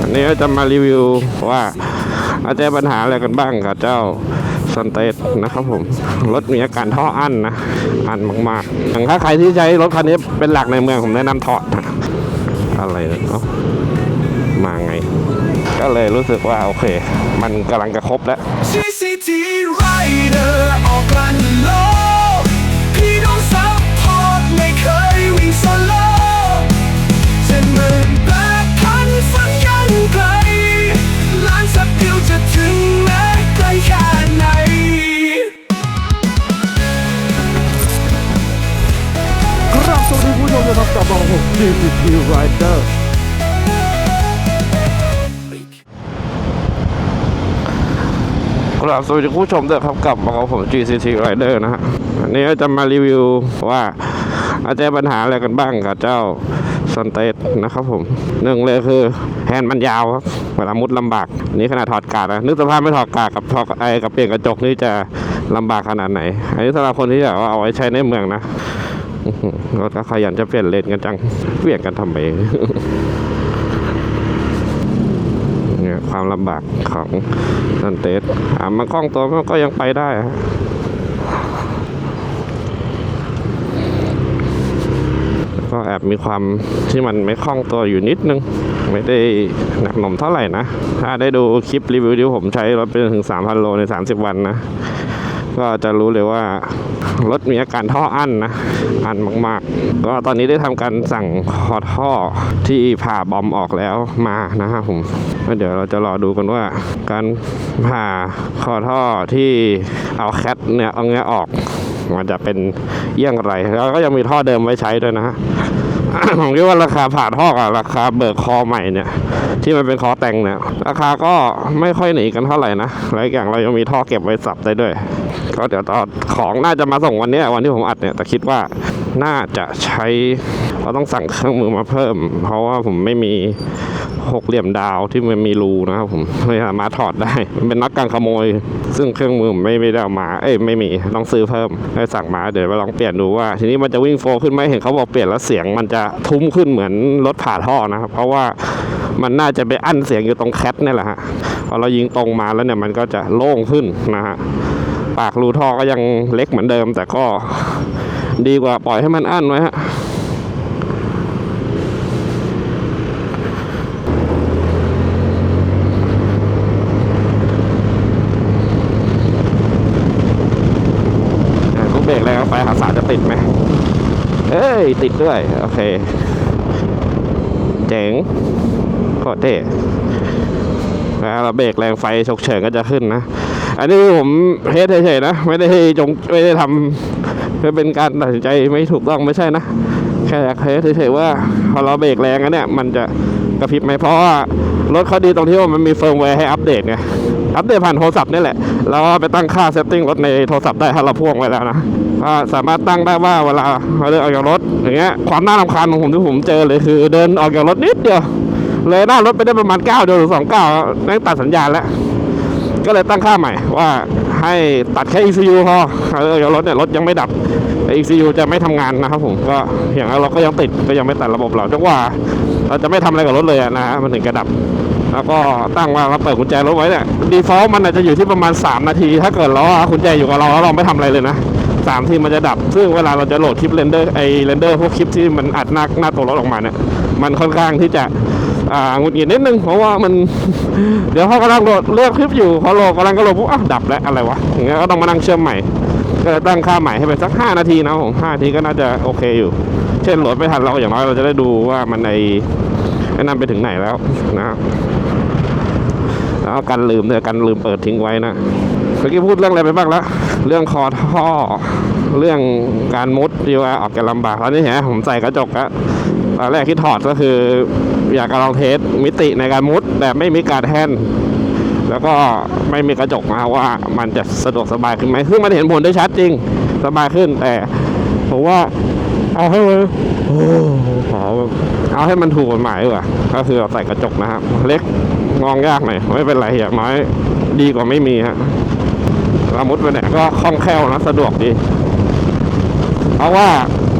วันนี้จะมารีวิวว่าอาจจะปัญหาอะไรกันบ้างกับเจ้าซันเตสนะครับผม รถมีอาการท่ออั้นนะ อั้นมากๆอย่างถ้าใครที่ใช้รถคันนี้เป็นหลักในเมืองผมแนะนำถอดอะไรเนี่ยเอ้ามาไง ก็เลยรู้สึกว่าโอเค มันกำลังจะครบแล้ว CCT Rider ออกกันโล ครับสวัสดีผู้ชมด้วยครับกับมากับผม GCT Rider นะฮะวันนี้จะมารีวิวว่าอาจจะปัญหาอะไรกันบ้างกับเจ้าซันเตสนะครับผมหนึ่งเลยคือแฮนด์มันยาวครับเวลามุดลำบากนนี้ขนาดถอดกาดนะนึกสภาพไม่ถอดกาดกับถอดไอ้กับเปลี่ยนกระจกนี่จะลำบากขนาดไหน อันนี้สำหรับคนที่อยากเอาไว้ใช้ในเมืองนะรถก็ขยันจะเปลี่ยนเลนกันจังเปลี่ยนกันทำไม ความลำบากของซันเตสอ่ามันคล่องตัวมันก็ยังไปได้ฮะก็แอบมีความที่มันไม่คล่องตัวอยู่นิดนึง ไม่ได้หนักหน่มเท่าไหร่นะ ถ้าได้ดูคลิปรีวิวที่ผมใช้รถไปถึง 3,000 โลใน 30 วันนะ ก็จะรู้เลยว่ารถมีอาการท่ออั้นนะ อั้นมากๆ ก็ตอนนี้ได้ทำการสั่งคอท่อที่ผ่าบอมออกแล้วมานะครับผมแล้วเดี๋ยวเราจะรอดูกันว่า การผ่าคอท่อที่เอาแคทเนี่ยเอาเงี้ยออกมันจะเป็นเยี่ยงไร แล้วก็ยังมีท่อเดิมไว้ใช้ด้วยนะฮะผมคิดว่าราคาผ่าท่อกับราคาเบิกคอใหม่เนี่ย ที่มันเป็นคอแต่งเนี่ย ราคาก็ไม่ค่อยหนีกันเท่าไหร่นะและอีกอย่างเรายังมีท่อเก็บไว้สับได้ด้วย ก็เดี๋ยวตอนของน่าจะมาส่งวันนี้วันที่ผมอัดเนี่ยแต่คิดว่าน่าจะใช้เราต้องสั่งเครื่องมือมาเพิ่ม เพราะว่าผมไม่มีหกเหลี่ยมดาวที่มันมีรูนะครับผมไม่สามารถถอดได้ มันเป็นนักการขโมย ซึ่งเครื่องมือผมไม่ไม่ได้เอามา เอ้ยไม่มีต้องซื้อเพิ่มให้สั่งมาเดี๋ยวไปลองเปลี่ยนดูว่า ทีนี้มันจะวิ่งโฟล์ขึ้นไหมเห็นเขาบอกเปลี่ยนแล้วเสียง มันจะทุ้มขึ้นเหมือนรถผ่าท่อนะครับเพราะว่ามันน่าจะไปอั้นเสียงอยู่ตรงแคทนี่แหละฮะพอเรายิงตรงมาแล้วเนี่ยมันก็จะโล่งขึ้นนะฮะ ปากรูท่อก็ยังเล็กเหมือนเดิม แต่ก็ดีกว่าปล่อยให้มันอั้นไว้ฮะเบรกแล้วไฟหาสาจะติดไหมเอ้ย ติดด้วย โอเค เจ๋งโคตรเท่แล้วเราเบรกแรงไฟฉกเฉินก็จะขึ้นนะ อันนี้ผมเทสเฉยๆนะ ไม่ได้จงไม่ได้ทำเพื่อเป็นการตัดสินใจไม่ถูกต้องไม่ใช่นะ แค่อยากเทสเฉยๆว่าพอเราเบรกแรงอันเนี้ยมันจะกระพริบไหมเพราะว่ารถเขาดีตรงที่ว่ามันมีเฟิร์มแวร์ให้อัปเดตไงอัปเดตผ่านโทรศัพท์นี่แหละ แล้วไปตั้งค่าเซตติ้งรถในโทรศัพท์ได้ถ้าเราพ่วงไว้แล้วนะสามารถตั้งได้ว่าเวลาเราเดินออกจากรถอย่างเงี้ยความน่ารำคาญของผมที่ผมเจอเลยคือ เดินออกจากรถนิดเดียว เลยหน้ารถไปได้ประมาณ9เดียวหรือ2 9นั่งตัดสัญญาณแล้ว ก็เลยตั้งค่าใหม่ว่าให้ตัดแค่ ECU พอเออรถเนี่ยรถยังไม่ดับ ECU จะไม่ทำงานนะครับผมก็อย่างนั้นเราก็ยังติดก็ยังไม่ตัดระบบเราจนกว่าเราจะไม่ทำอะไรกับรถเลยนะฮะมันถึงจะดับ แล้วก็ตั้งว่าเราเปิดกุญแจรถไว้เนี่ยดีฟอลต์มันอาจจะอยู่ที่ประมาณ 3 นาที ถ้าเกิดเราเอกุญแจอยู่กับเราแล้วเราไม่ทำอะไรเลยนะสามทีมันจะดับ ซึ่งเวลาเราจะโหลดคลิปเรนเดอร์ไอเรนเดอร์พวกคลิปที่มันอัดหน้าหน้าตัวรถออกมาเนี่ยมันค่อนข้างที่จะ อ่าหงุดหงิดนิดนึงเพราะว่ามัน เดี๋ยวพอกำลังโหลดเลือกคลิปอยู่พอโหลดกำลังก็โหลดปุ๊บอ้าวดับแล้วอะไรวะอย่างเงี้ยก็ต้องมานั่งเชื่อมใหม่ ก็เลยตั้งค่าใหม่ให้เป็นสัก 5 นาทีนะผม5นาทีก็น่าจะโอเคอยู่ เช่นโหลดไม่ทันเราอย่างน้อยเราจะได้ดูว่ามันในไอ้นั่นไปถึงไหนแล้วนะแล้วกันลืมเนี่ยกันลืมเปิดทิ้งไว้นะเมื่อกี้พูดเรื่องอะไรไปบ้างแล้ว เรื่องคอท่อ เรื่องการมุดที่ว่าออกจะลำบากแล้วนี่เห็นผมใส่กระจกอะ ตอนแรกที่ถอดก็คือ อยากจะลองเทสมิติในการมุดแบบไม่มีการแฮนแล้วก็ไม่มีกระจกนะว่ามันจะสะดวกสบายขึ้นไหมซึ่งมันเห็นผลได้ชัดจริงสบายขึ้นแต่ผมว่าเอาให้มันโอ้ขอเอาให้มันถูกกฎหมายดีกว่าก็คือเราใส่กระจกนะครับ เล็กมองยากหน่อยไม่เป็นไรอย่างน้อยดีกว่าไม่มีฮะเรามุดไปไหนก็คล่องแคล่วนะสะดวกดี เพราะว่า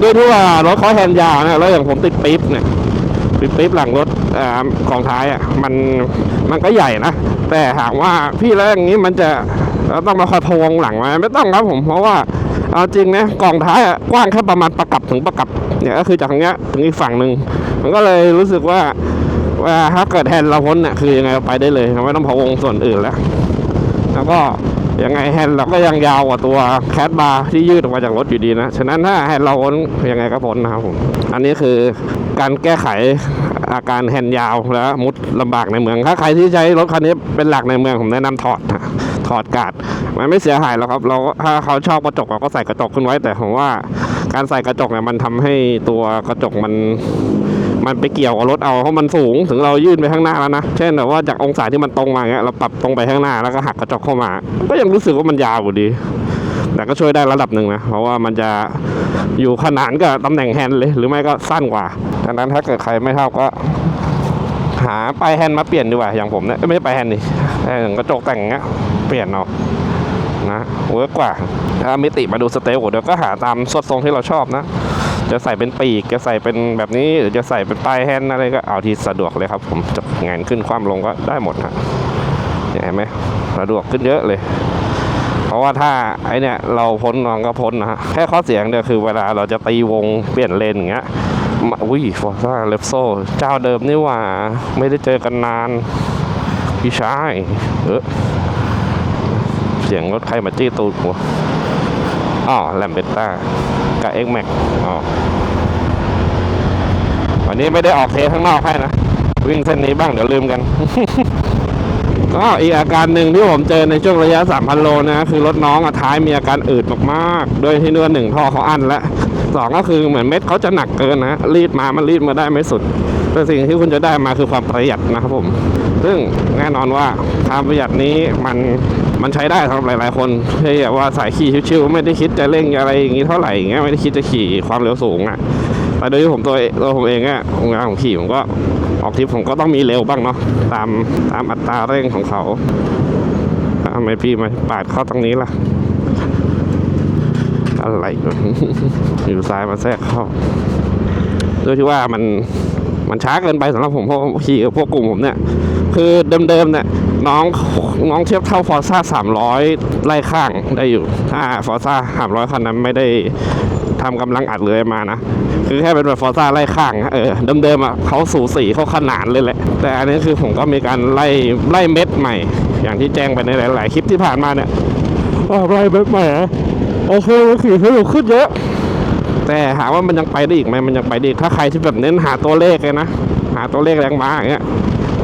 ด้วยที่ว่ารถเขาแฮนยาวนะแล้วอย่างผมติดปี๊บเนี่ยปี๊บปี๊บหลังรถอ่อกองท้ายอะมันมันก็ใหญ่นะ แต่หากว่าพี่แล้วอย่างนี้มันจะเราต้องมาคอยพวงหลังไหมไม่ต้องครับผมเพราะว่าเอาจริงนะกองท้ายอะกว้างแค่ประมาณประกับถึงประกับเนี่ยก็คือจากตรงเนี้ยถึงอีกฝั่งหนึ่งมันก็เลยรู้สึกว่าว่าถ้าเกิดแฮนเราพ้นเนี่ยคือยังไงเราไปได้เลยไม่ต้องพะวงส่วนอื่นแล้ว แล้วก็ ยังไงแฮนด์เราก็ยังยาวกว่าตัวแคทบาร์ที่ยืดออกมาจากรถอยู่ดีนะ ฉะนั้นถ้าแฮนด์เราพ้นยังไงก็พ้นนะครับผม อันนี้คือการแก้ไขอาการแฮนด์ยาวแล้วมุดลำบากในเมือง ถ้าใครที่ใช้รถคันนี้เป็นหลักในเมืองผมแนะนำถอดถอดกาดมันไม่เสียหายหรอกครับ เราก็ถ้าเขาชอบกระจกเราก็ใส่กระจกขึ้นไว้ แต่ผมว่าการใส่กระจกเนี่ยมันทำให้ตัวกระจกมัน มันไปเกี่ยวกับรถเอาเพราะมันสูงถึงเรายื่นไปข้างหน้าแล้วนะ เช่นแบบว่าจากองศาที่มันตรงมาเงี้ยเราปรับตรงไปข้างหน้าแล้วก็หักกระจกเข้ามา ก็ยังรู้สึกว่ามันยาวอยู่ดี แต่ก็ช่วยได้ระดับหนึ่งนะ เพราะว่ามันจะอยู่ขนานกับตำแหน่งแฮนด์เลย หรือไม่ก็สั้นกว่าดังนั้นถ้าเกิดใครไม่เท่าก็ หาปลายแฮนด์มาเปลี่ยนดีกว่าอย่างผมเนี่ยไม่ใช่ปลายแฮนด์นี่อย่างกระจกแต่งเงี้ยเปลี่ยนเอานะเวิร์กกว่า ถ้ามิติมาดูสเตลเดี๋ยวก็หาตามสดทรงที่เราชอบนะ จะใส่เป็นปีกจะใส่เป็นแบบนี้หรือจะใส่เป็นปลายแฮนด์อะไรก็เอาที่สะดวกเลยครับ ผมจะงานขึ้นความลงก็ได้หมดฮะเห็นไหมสะดวกขึ้นเยอะเลย เพราะว่าถ้าไอเนี่ยเราพ้นนองก็พ้นนะฮะแค่ข้อเสียงเดียวคือเวลาเราจะตีวงเปลี่ยนเลนอย่างเงี้ยอุ้ยฟอร์ซ่าเลฟโซเจ้าเดิมนี่ว่าไม่ได้เจอกันนานพี่ชายเออเสียงรถใครมาจี้ตูดหัว อ๋อแลมเบต้ากับเอ็กแม็กอ๋อวันนี้ไม่ได้ออกเทสข้างนอกให้นะ วิ่งเส้นนี้บ้างเดี๋ยวลืมกัน ก็อีกอาการหนึ่งที่ผมเจอในช่วงระยะ 3,000 โลนะ คือรถน้องอะท้ายมีอาการอืดมากๆโดยที่เนื้อหนึ่งท่อเขาอั้นแล้ว สองก็คือเหมือนเม็ดเขาจะหนักเกินนะ รีดมามันรีดมาได้ไม่สุด แต่สิ่งที่คุณจะได้มาคือความประหยัดนะครับผม ซึ่งแน่นอนว่าความประหยัดนี้มันมันใช้ได้สำหรับหลาย ๆ คนที่แบบว่าสายขี่ชิวๆไม่ได้คิดจะเร่งอะไรอย่างนี้เท่าไหร่อย่างเงี้ยไม่ได้คิดจะขี่ความเร็วสูงอะแต่โดยที่ผมตัวตัวผมเองอะงานของขี่ผมก็ออกทริปผมก็ต้องมีเร็วบ้างเนาะตามตามอัตราเร่งของเขาทำไมพี่มาปาดเข้าตรงนี้ล่ะ อะไรอยู่ซ้ายมาแทรกเข้าโดยที่ว่ามันมันช้าเกินไปสำหรับผมเพราะขี่กับพวกกลุ่มผมเนี่ย คือเดิมๆเนี่ยน้องน้องเทียบเท่าฟอร์ซ่าสามร้อยไล่ข้างได้อยู่ ถ้าฟอร์ซ่าสามร้อยคันนั้นไม่ได้ทำกำลังอัดเลยมานะ คือแค่เป็นแบบฟอร์ซ่าไล่ข้าง เออเดิมๆอะเขาสูสีเขาขนานเลยแหละ แต่อันนี้คือผมก็มีการไล่ไล่เม็ดใหม่ อย่างที่แจ้งไปในหลาย ๆ คลิปที่ผ่านมาเนี่ยไล่เม็ดใหม่ โอเคมันขี่สนุกขึ้นเยอะ แต่หาว่ามันยังไปได้อีกไหมมันยังไปได้อีกถ้าใครที่แบบเน้นหาตัวเลขเลยนะหาตัวเลขแรงม้าอย่างเงี้ย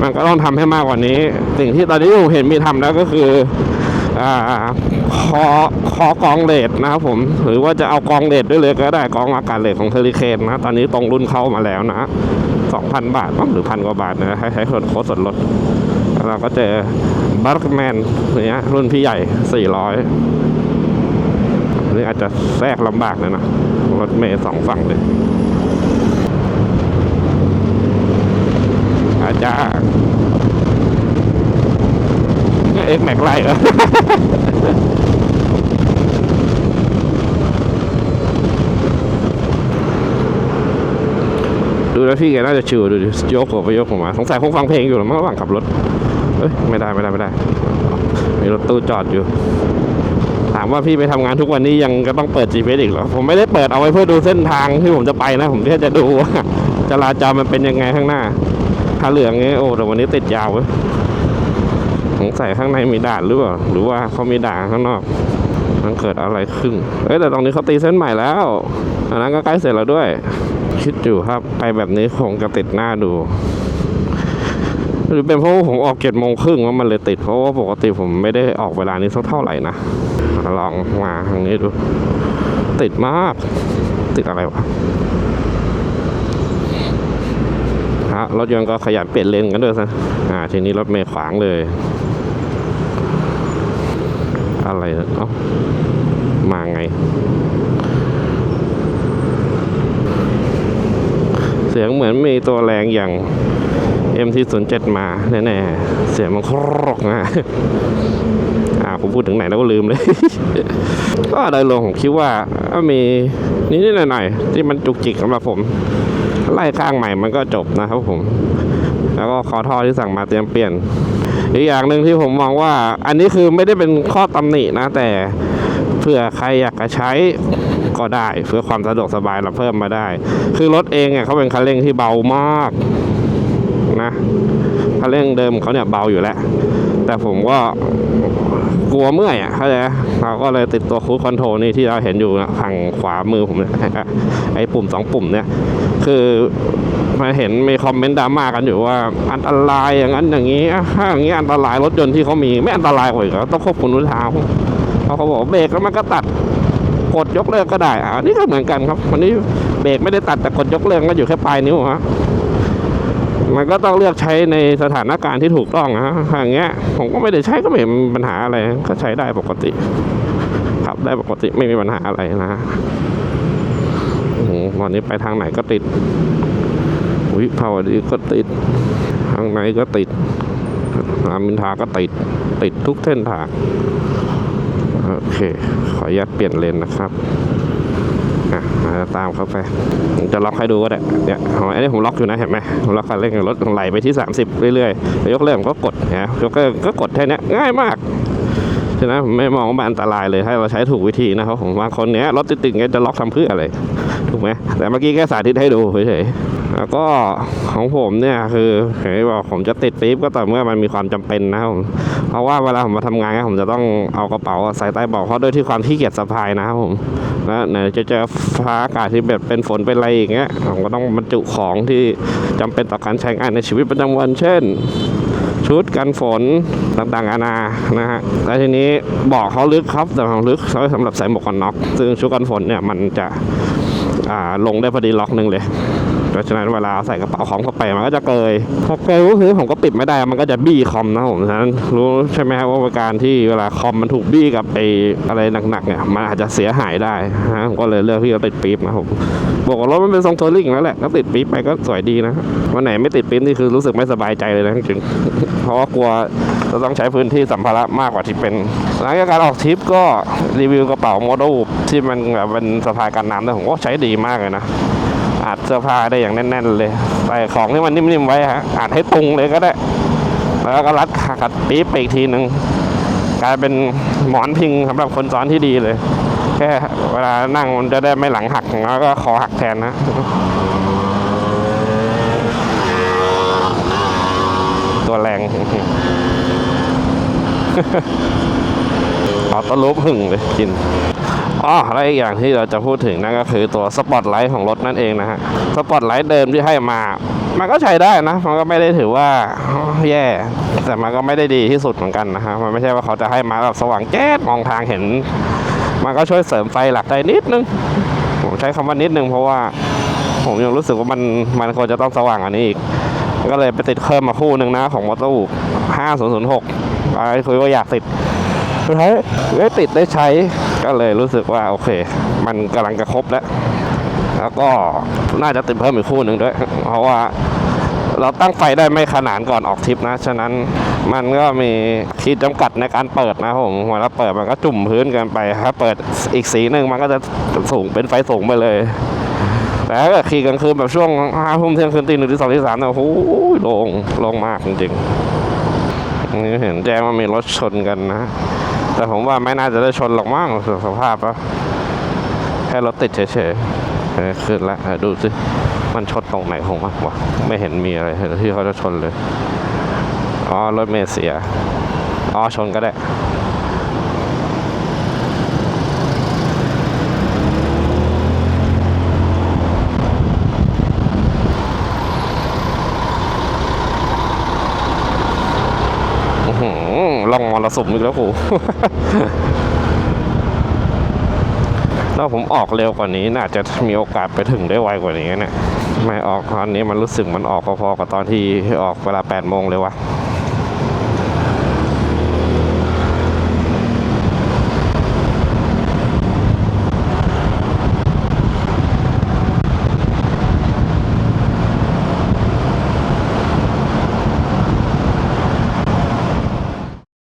มันก็ต้องทำให้มากกว่านี้ สิ่งที่ตอนนี้ผมเห็นมีทำแล้วก็คืออ่าคอคอกองเลดนะครับผมหรือว่าจะเอากองเลดด้วยเลยก็ได้กองอากาศเลดของเทอริเคนนะตอนนี้ตรงรุ่นเข้ามาแล้วนะสองพันบาทมั้งหรือพันกว่าบาทนะให้ใช้ส่วนโค้ดส่วนลดเราก็เจอบัคแมนเนี้ยรุ่นพี่ใหญ่ สี่ร้อยนี่อาจจะแทรกลำบากเลยนะรถเมย์สองฝั่งเลยอาจารย์เอ็กแม็กไล่เหรอดูแล้วพี่แกน่าจะชิวดูดิยกหัวไปยกหัวมา สงสัยคงฟังเพลงอยู่หรือมั้งระหว่างขับรถ เอ้ย ไม่ได้ไม่ได้ไม่ได้ มีรถตู้จอดอยู่ ถามว่าพี่ไปทำงานทุกวันนี้ยังก็ต้องเปิด GPS อีกเหรอ ผมไม่ได้เปิดเอาไว้เพื่อดูเส้นทางที่ผมจะไปนะ ผมแค่จะดูว่าจราจรมันเป็นยังไงข้างหน้า ถ้าเหลืองนี้โอ้แต่วันนี้ติดยาวเว้ยสงสัยข้างในมีด่านหรือเปล่า หรือว่าเขามีด่านข้างนอก มันเกิดอะไรขึ้น เอ้ยแต่ตรงนี้เขาตีเส้นใหม่แล้วอันนั้นก็ใกล้เสร็จแล้วด้วย คิดอยู่ครับ ไปแบบนี้คงจะติดหน้าดูหรือเป็นเพราะว่าผมออกเจ็ดโมงครึ่งว่ามันเลยติดเพราะว่าปกติผมไม่ได้ออกเวลานี้สักเท่าไหร่นะ ลองมาทางนี้ดู ติดมาก ติดอะไรวะฮะรถยนต์ก็ขยันเปลี่ยนเลนกันด้วยซะอ่า ทีนี้รถเมย์ขวางเลย อะไรเนี่ยเอ้ามาไง เสียงเหมือนมีตัวแรงอย่าง MT07 มา แน่ ๆ เสียงมันครอกนะ ผมพูดถึงไหนแล้วก็ลืมเลย ก็โดยรวมผมคิดว่ามีนิดๆหน่อยๆที่มันจุกจิกสำหรับผมไล่ข้างใหม่มันก็จบนะครับผม แล้วก็คอท่อที่สั่งมาเตรียมเปลี่ยน อีกอย่างหนึ่งที่ผมมองว่า อันนี้คือไม่ได้เป็นข้อตำหนินะ แต่เผื่อใครอยากจะใช้ก็ได้ เพื่อความสะดวกสบายเราเพิ่มมาได้ คือรถเองเนี่ยเขาเป็นคันเร่งที่เบามากนะคันเร่งเดิมเขาเนี่ยเบาอยู่แล้ว แต่ผมก็ กลัวเมื่อยอะเข้าใจไหมเราก็เลยติดตัวคูดคอนโทรลนี่ที่เราเห็นอยู่นะฝั่งขวามือผมเนี่ยไอ้ปุ่มสองปุ่มเนี่ย คือมาเห็นมีคอมเมนต์ดราม่ากันอยู่ว่า อันตรายอย่างนั้นอย่างนี้อะถ้าอย่างนี้อันตรายรถยนต์ที่เขามีไม่อันตรายกว่าอีกต้องควบคุมด้วยเท้าเพราเขาบอกเบรกแล้วมันก็ตัดกดยกเลิกก็ได้อะอันนี้ก็เหมือนกันครับวันนี้เบรกไม่ได้ตัดแต่กดยกเลิกก็อยู่แค่ปลายนิ้วฮะ มันก็ต้องเลือกใช้ในสถานการณ์ที่ถูกต้องนะฮะอย่างเงี้ย ผมก็ไม่ได้ใช้ก็ไม่มีปัญหาอะไร ก็ใช้ได้ปกติ ขับได้ปกติไม่มีปัญหาอะไรนะฮะวันนี้ไปทางไหนก็ติดอุ้ยภาวดีก็ติด ทางไหนก็ติดรามินทาก็ติด ติดทุกเส้นทาง โอเค ขออนุญาตเปลี่ยนเลนนะครับ อะตามเข้าไปจะล็อกให้ดูก็ได้เนี่ยเอาอันนี้ผมล็อกอยู่นะเห็นไหมผมล็อกคันเร่งรถไหลไปที่ 30 เรื่อยๆยกเลิกผมก็กดนะยกเลิกก็กดแค่นี้ง่ายมากฉะนั้นผมไม่มองว่ามันอันตรายเลยถ้าเราใช้ถูกวิธีนะครับผมบางคนเนี้ยรถติดๆเงี้ยจะล็อกทำเพื่ออะไรถูกไหมแต่เมื่อกี้แค่สาธิตให้ดูเฉยๆ แล้วก็ของผมเนี่ยคือเห็นบอกผมจะติดปี๊บก็ต่อเมื่อมันมีความจำเป็นนะครับผมเพราะว่าเวลาผมมาทำงานเนี่ยผมจะต้องเอากระเป๋าใส่ใต้เบาะเพราะด้วยที่ความขี้เกียจสะพายนะครับผมแล้วไหนจะเจอฟ้าอากาศที่แบบเป็นฝนเป็นอะไรอย่างเงี้ยผมก็ต้องบรรจุของที่จำเป็นต่อการใช้งานในชีวิตประจำวัน เช่น ชุดกันฝนต่างๆนานานะฮะแล้วทีนี้บอกเขาลึกครับแต่ของลึกสำหรับใส่หมวกกันน็อก ซึ่งชุดกันฝนเนี่ยมันจะลงได้พอดีล็อกหนึ่งเลย เพราะฉะนั้นเวลาใส่กระเป๋าของเข้าไปมันก็จะเกยพอเกยก็คือผมก็ปิดไม่ได้มันก็จะบี้คอมนะผมฉะนั้นรู้ใช่ไหมครับว่าการที่เวลาคอมมันถูกบี้กับไอ้อะไรหนักๆเนี่ยมันอาจจะเสียหายได้นะผมก็เลยเลือกที่จะติดปี๊บนะผมบอกว่ารถมันเป็นทรงทัวริงแล้วแหละก็ติดปี๊บไปก็สวยดีนะวันไหนไม่ติดปี๊บนี่คือรู้สึกไม่สบายใจเลยนะจริงเพราะว่ากลัวจะต้องใช้พื้นที่สัมภาระมากกว่าที่เป็นหลังจากการออกทริปก็รีวิวกระเป๋าโมดูลที่มันแบบเป็นสะพายกันน้ำแต่ผมก็ใช้ดีมากเลยนะ อัดเสื้อผ้าได้อย่างแน่น ๆ เลยใส่ของที่มันนิ่มๆไว้ฮะอัดให้ตรงเลยก็ได้ แล้วก็รัดขาขัดปี๊บไปอีกทีหนึ่งกลายเป็นหมอนพิงสำหรับคนซ้อนที่ดีเลย แค่เวลานั่งมันจะได้ไม่หลังหักแล้วก็คอหักแทนนะตัวแรงออต้ลูปหึ่งเลยกิน อ๋อและอีกอย่างที่เราจะพูดถึงนั่นก็คือตัวสปอตไลท์ของรถนั่นเองนะฮะสปอตไลท์เดิมที่ให้มา มันก็ใช้ได้นะ มันก็ไม่ได้ถือว่าแย่ แต่มันก็ไม่ได้ดีที่สุดเหมือนกันนะฮะมันไม่ใช่ว่าเขาจะให้มาแบบสว่างแจ๊ดมองทางเห็น มันก็ช่วยเสริมไฟหลักได้นิดนึง ผมใช้คำว่านิดนึงเพราะว่าผมยังรู้สึกว่ามันมันควรจะต้องสว่างอันนี้อีก ก็เลยไปติดเพิ่มมาคู่หนึ่งนะของมอเตอร์5006อะไรคุยว่าอยากติดสุดท้ายได้ติดได้ใช้ ก็เลยรู้สึกว่าโอเค มันกำลังจะครบแล้ว แล้วก็น่าจะติดเพิ่มอีกคู่หนึ่งด้วย เพราะว่าเราตั้งไฟได้ไม่ขนานก่อนออกทริปนะ ฉะนั้นมันก็มีขีดจำกัดในการเปิดนะผมเวลาเปิดมันก็จุ่มพื้นกันไปถ้าเปิดอีกสีหนึ่งมันก็จะสูงเป็นไฟสูงไปเลย แต่ถ้าเกิดขี่กลางคืนแบบช่วงห้าทุ่มเที่ยงคืนตีหนึ่งที่สองที่สามเนี่ยโอ้โหลงลงมากจริงๆนี่เห็นแจ้งว่ามีรถชนกันนะ แต่ผมว่าไม่น่าจะได้ชนหรอกมั้งสภาพอะแค่รถติดเฉยๆเขึ้นแล้วดูสิ มันชนตรงไหนของมันวะไม่เห็นมีอะไรที่เขาจะชนเลย อ๋อ รถเมล์เสีย อ๋อ ชนก็ได้ อื้อหือ ลองมรสุมอีกแล้วกูถ้าผมออกเร็วกว่านี้น่าจะมีโอกาสไปถึงได้ไวกว่านี้นะไม่ออกตอนนี้มันรู้สึกมันออกพอๆกับตอนที่ออกเวลา8โมงเลยว่ะ